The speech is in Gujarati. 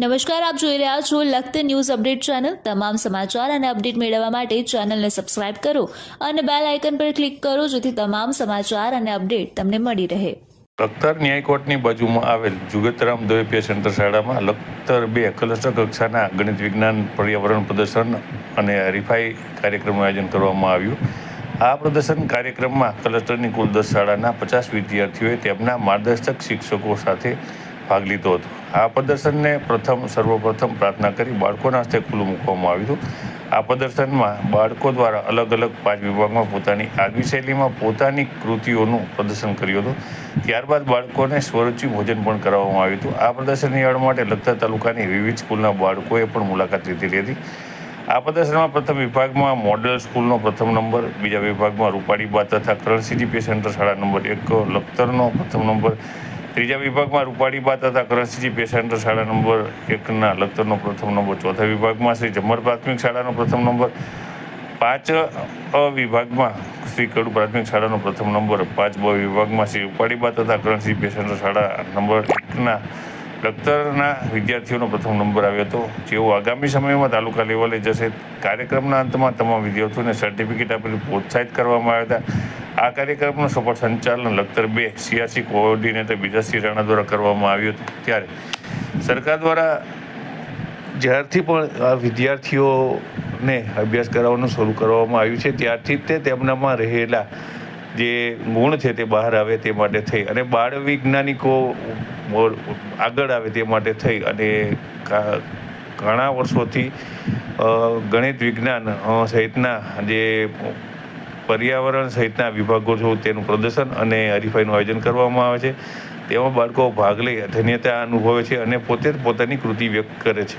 નમસ્કાર, આપ જોઈ રહ્યા છો લખત ન્યૂઝ અપડેટ ચેનલ. તમામ સમાચાર અને અપડેટ મેળવવા માટે ચેનલને સબસ્ક્રાઇબ કરો અને બેલ આઇકન પર ક્લિક કરો જેથી તમામ સમાચાર અને અપડેટ તમને મળી રહે. લખતર ન્યાય કોર્ટની બાજુમાં આવેલ જુગતરામ દવેપિયા સેન્ટર શાળામાં લખતર બે ક્લસ્ટર કક્ષાના ગણિત વિજ્ઞાન પર્યાવરણ પ્રદર્શન અને હરીફાઈ કાર્યક્રમનું આયોજન કરવામાં આવ્યું. આ પ્રદર્શન કાર્યક્રમમાં ક્લસ્ટરની કુલ દસ શાળાના પચાસ વિદ્યાર્થીઓએ તેમના માર્ગદર્શક શિક્ષકો સાથે ભાગ લીધો હતો. આ પ્રદર્શનને પ્રથમ સર્વપ્રથમ પ્રાર્થના કરી બાળકોના હસ્તે ખુલ્લું મૂકવામાં આવ્યું હતું. આ પ્રદર્શનમાં બાળકો દ્વારા અલગ અલગ પાંચ વિભાગમાં પોતાની આગવી શૈલીમાં પોતાની કૃતિઓનું પ્રદર્શન કર્યું હતું. ત્યારબાદ બાળકોને સ્વરૂચિ ભોજન પણ કરાવવામાં આવ્યું હતું. આ પ્રદર્શનની નિહાળવા માટે લખતર તાલુકાની વિવિધ સ્કૂલના બાળકોએ પણ મુલાકાત લીધેલી હતી. આ પ્રદર્શનમાં પ્રથમ વિભાગમાં મોડેલ સ્કૂલનો પ્રથમ નંબર, બીજા વિભાગમાં રૂપાડીબા તથા કરણસીજી સેન્ટર શાળા નંબર એક લખતરનો પ્રથમ નંબર ત્રીજા વિભાગમાં રૂપાડીબા તથા કરણસીજી પેસેન્ટર શાળા નંબર એકના લખતરનો પ્રથમ નંબર, ચોથા વિભાગમાં શ્રી જમર પ્રાથમિક શાળાનો પ્રથમ નંબર, પાંચ વિભાગમાં શ્રી કડુ પ્રાથમિક શાળાનો પ્રથમ નંબર, પાંચ બ વિભાગમાં શ્રી ઉપાડીબા તથા કરણસિંહ પેસેન્ટર શાળા નંબર એકના લખતરના વિદ્યાર્થીઓનો પ્રથમ નંબર આવ્યો હતો. જેઓ આગામી સમયમાં તાલુકા લેવલે જશે. કાર્યક્રમના અંતમાં તમામ વિદ્યાર્થીઓને સર્ટિફિકેટ આપીને પ્રોત્સાહિત કરવામાં આવ્યા હતા. આ કાર્યક્રમનું સફળ સંચાલન લખતર બે સિયાસી કોઓર્ડિનેટર બીજાસિંહ રાણા દ્વારા કરવામાં આવ્યું હતું. ત્યારે સરકાર દ્વારા જ્યારથી પણ આ વિદ્યાર્થીઓને અભ્યાસ કરાવવાનું શરૂ કરવામાં આવ્યું છે, ત્યારથી તે તેમનામાં રહેલા જે ગુણ છે તે બહાર આવે તે માટે થઈ અને બાળ વૈજ્ઞાનિકો આગળ આવે તે માટે થઈ અને ઘણા વર્ષોથી ગણિત વિજ્ઞાન સહિતના જે પર્યાવરણ સહિતના વિભાગો છે તેનું પ્રદર્શન અને હરીફાઈનું આયોજન કરવામાં આવે છે. તેમાં બાળકો ભાગ લઈ ધન્યતા અનુભવે છે અને પોતે પોતાની કૃતિ વ્યક્ત કરે છે.